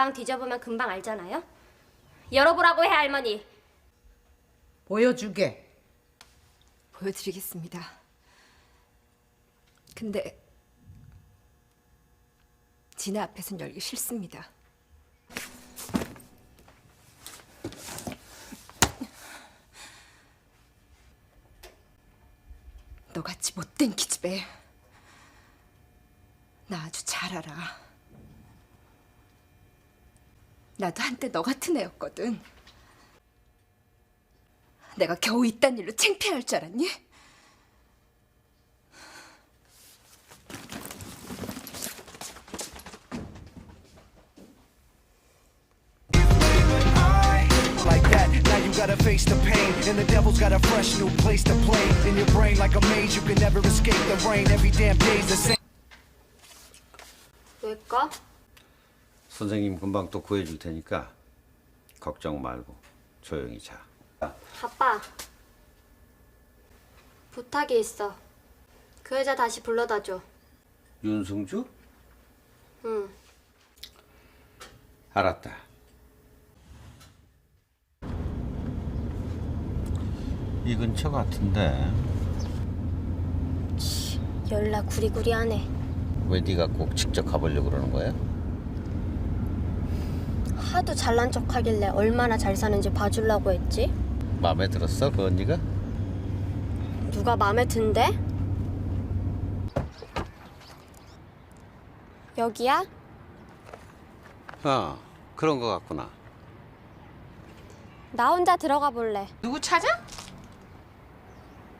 가방 뒤져보면 금방 알잖아요. 열어보라고 해 할머니. 보여주게. 보여드리겠습니다. 근데 진아 앞에선 열기 싫습니다. 너같이 못된 기집애 나 아주 잘 알아. 나도 한때 너 같은 애였거든. 내가 겨우 이딴 일로 창피할 줄 알았니? like that. Now you gotta face the pain, and the devil's got a fresh new place to play. In your brain, like a maze, you can never escape the rain. Every damn day's the same. 왜까? 선생님 금방 또 구해줄 테니까 걱정 말고 조용히 자. 아빠. 부탁이 있어. 그 여자 다시 불러다 줘. 윤승주? 응. 알았다. 이 근처 같은데 연락 구리구리하네. 왜 네가 꼭 직접 가보려고 그러는 거야? 하도 잘난 척 하길래 얼마나 잘 사는지 봐주려고 했지. 마음에 들었어 그 언니가? 누가 마음에 든대? 여기야? 어 그런 거 같구나. 나 혼자 들어가 볼래. 누구 찾아?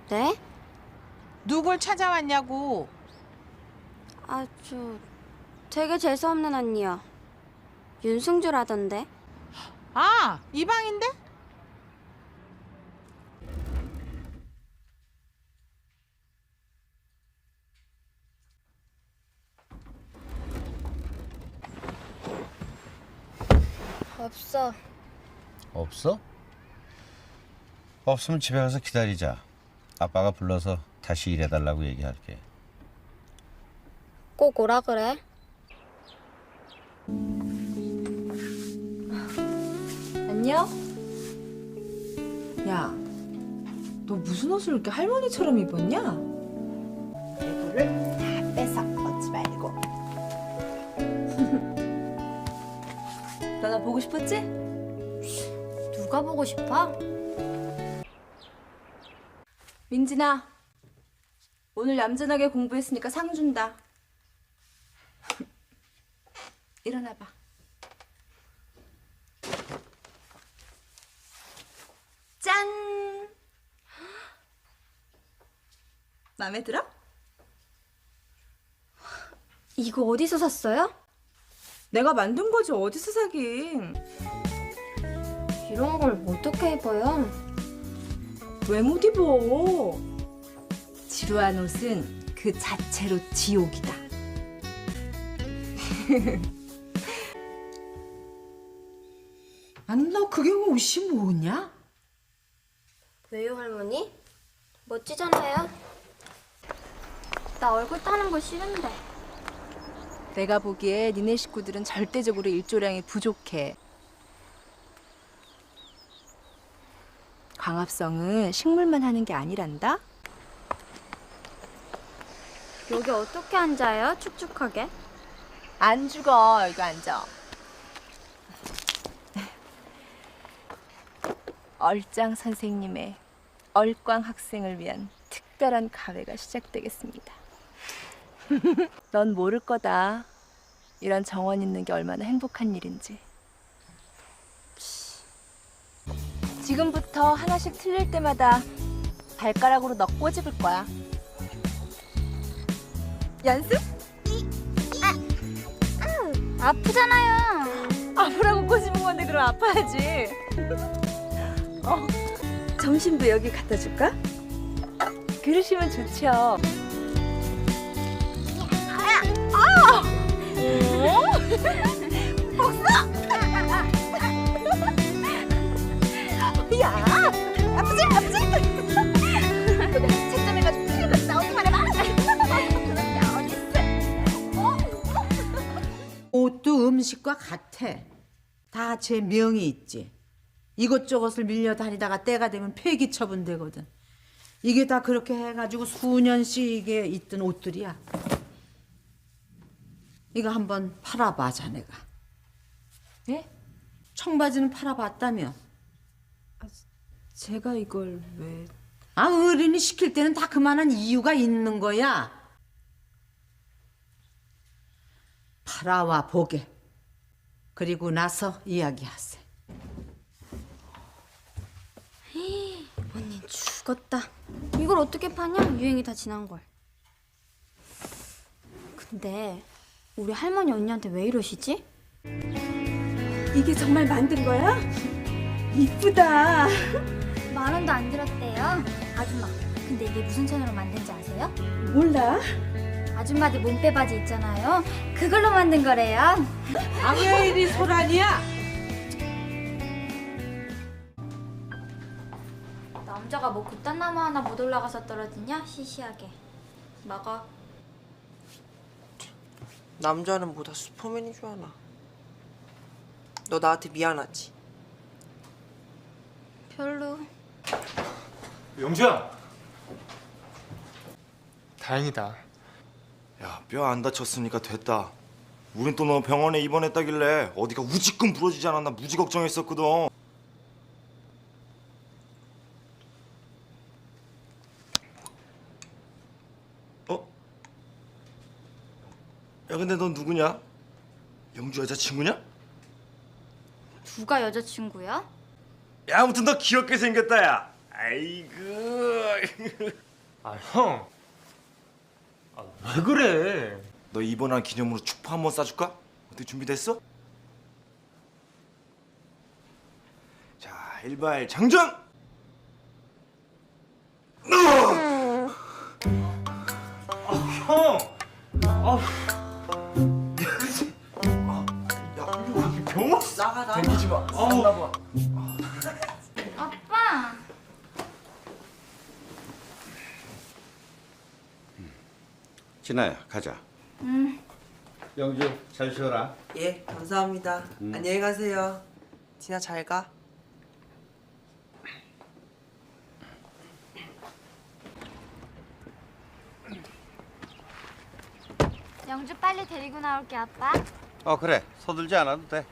네? 누굴 찾아왔냐고. 아주 되게 재수없는 언니야. 윤승주라던데. 아, 이 방인데? 없어. 없어? 없으면 집에 가서 기다리자. 아빠가 불러서 다시 일해달라고 얘기할게. 꼭 오라 그래. 안녕? 야, 너 무슨 옷을 이렇게 할머니처럼 입었냐? 이거를 다 뺏어 얻지 말고. 너 나 보고 싶었지? 누가 보고 싶어? 민진아, 오늘 얌전하게 공부했으니까 상 준다. 일어나봐. 짠! 마음에 들어? 이거 어디서 샀어요? 내가 만든 거지 어디서 사긴. 이런 걸 어떻게 입어요? 왜 못 입어? 지루한 옷은 그 자체로 지옥이다. 아니 너 그게 옷이 뭐냐? 왜요 할머니? 멋지잖아요. 나 얼굴 따는 거 싫은데. 내가 보기에 니네 식구들은 절대적으로 일조량이 부족해. 광합성은 식물만 하는 게 아니란다. 여기 어떻게 앉아요? 축축하게? 안 죽어. 이거 앉아. 얼짱 선생님의 얼광 학생을 위한 특별한 가회가 시작되겠습니다. 넌 모를 거다. 이런 정원 있는 게 얼마나 행복한 일인지. 지금부터 하나씩 틀릴 때마다 발가락으로 너 꼬집을 거야. 연습? 아프잖아요. 아프라고 꼬집은 건데 그럼 아파야지. 어, 점심도 여기 갖다 줄까? 그러시면 좋죠. 아! 어? 야, 아프지? 아프지? 채점해가지고 나오지 말아봐. 옷도 음식 음식과 같아. 다 제 명이 있지. 이것저것을 밀려 다니다가 때가 되면 폐기 처분되거든. 이게 다 그렇게 해가지고 수년씩 이게 있던 옷들이야. 이거 한번 팔아봐, 자네가. 예? 청바지는 팔아봤다며. 제가 이걸 왜... 아, 어른이 시킬 때는 다 그만한 이유가 있는 거야. 팔아와 보게. 그리고 나서 이야기하세. 언니 죽었다. 이걸 어떻게 파냐? 유행이 다 지난 걸. 근데 우리 할머니 언니한테 왜 이러시지? 이게 정말 만든 거야? 이쁘다. 만 원도 안 들었대요. 아줌마, 근데 이게 무슨 천으로 만든지 아세요? 몰라. 아줌마들 몸빼 바지 있잖아요. 그걸로 만든 거래요. 아, 왜 이리 소란이야? 남자가 뭐 그딴 나무 하나 못 올라가서 떨어지냐? 시시하게. 막아. 남자는 뭐다 슈퍼맨인 줄 아나. 너 나한테 미안하지? 별로. 영주야. 다행이다. 야, 뼈 안 다쳤으니까 됐다. 우린 또 너 병원에 입원했다길래 어디가 우지끔 부러지지 않았나 무지 걱정했었거든. 근데 넌 누구냐? 영주 여자친구냐? 누가 여자친구야? 야, 아무튼 너 귀엽게 생겼다, 야. 아이고. 아 형. 아, 왜 그래? 너 입원한 기념으로 축포 한 번 싸줄까? 어떻게 준비됐어? 자, 일발 장전! 형. 야, 나가. 댕기지 마. 나 봐. 아빠! 진아야 가자. 영주 잘 쉬어라. 예, 감사합니다. 안녕히 가세요. 진아 잘 가. 영주 빨리 데리고 나올게, 아빠. 어 그래 서둘지 않아도 돼.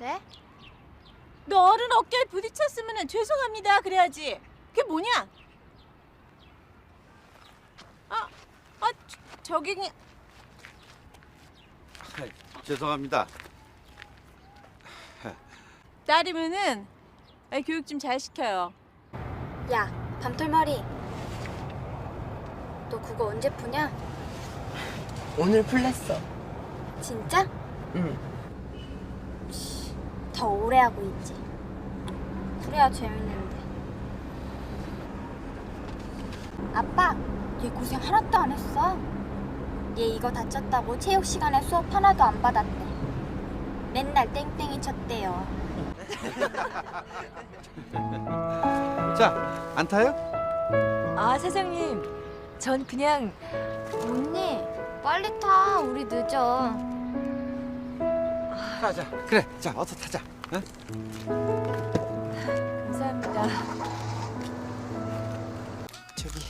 네? 너 어른 어깨에 부딪혔으면 죄송합니다 그래야지. 그게 뭐냐? 아, 아 저- 저기 그냥 죄송합니다. 딸이면은 아, 교육 좀 잘 시켜요. 야, 밤톨머리. 너 그거 언제 푸냐? 오늘 풀렸어. 진짜? 응. 더 오래 하고 있지. 그래야 재밌는데. 아빠, 얘 고생 하나도 안 했어. 얘 이거 다쳤다고 체육 시간에 수업 하나도 안 받았대. 맨날 땡땡이 쳤대요. 자, 안 타요? 아 사장님, 전 그냥 언니, 빨리 타. 우리 늦어. 가자. 그래, 자 어서 타자. 응? 감사합니다. 저기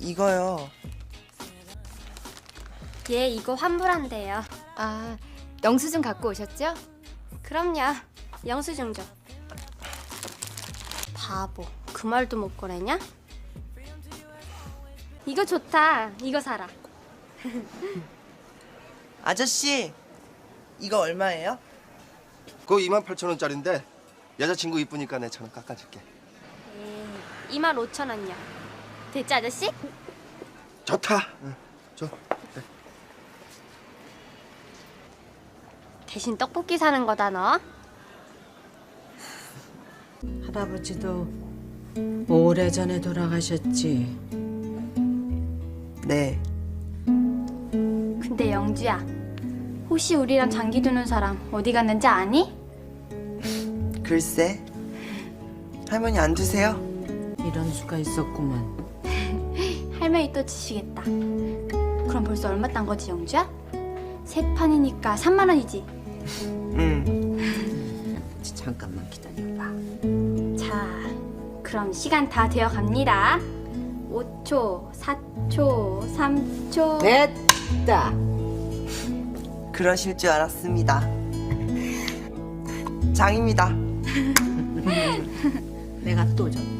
이거요. 얘 이거 환불한대요. 아 영수증 갖고 오셨죠? 그럼요. 영수증 줘. 바보. 그 말도 못 꺼내냐? 이거 좋다. 이거 사라. 아저씨, 이거 얼마예요? 그거 2만 8천 원짜리인데 여자친구 이쁘니까 내 천 원 깎아줄게. 2만 5천 원이요. 됐지 아저씨? 좋다. 응, 줘. 대신 떡볶이 사는 거다 너. 할아버지도 오래전에 돌아가셨지. 네. 근데 영주야, 혹시 우리랑 장기 두는 사람 어디 갔는지 아니? 글쎄. 할머니 안 드세요? 이런 수가 있었구먼. 할머니 또 지시겠다. 그럼 벌써 얼마 딴 거지, 영주야? 세 판이니까 3만 원이지. 응. 잠깐만 기다려봐. 자, 그럼 시간 다 되어 갑니다. 5초, 4초, 3초. 됐다. 그러실 줄 알았습니다. 장입니다. 내가 또 졌다.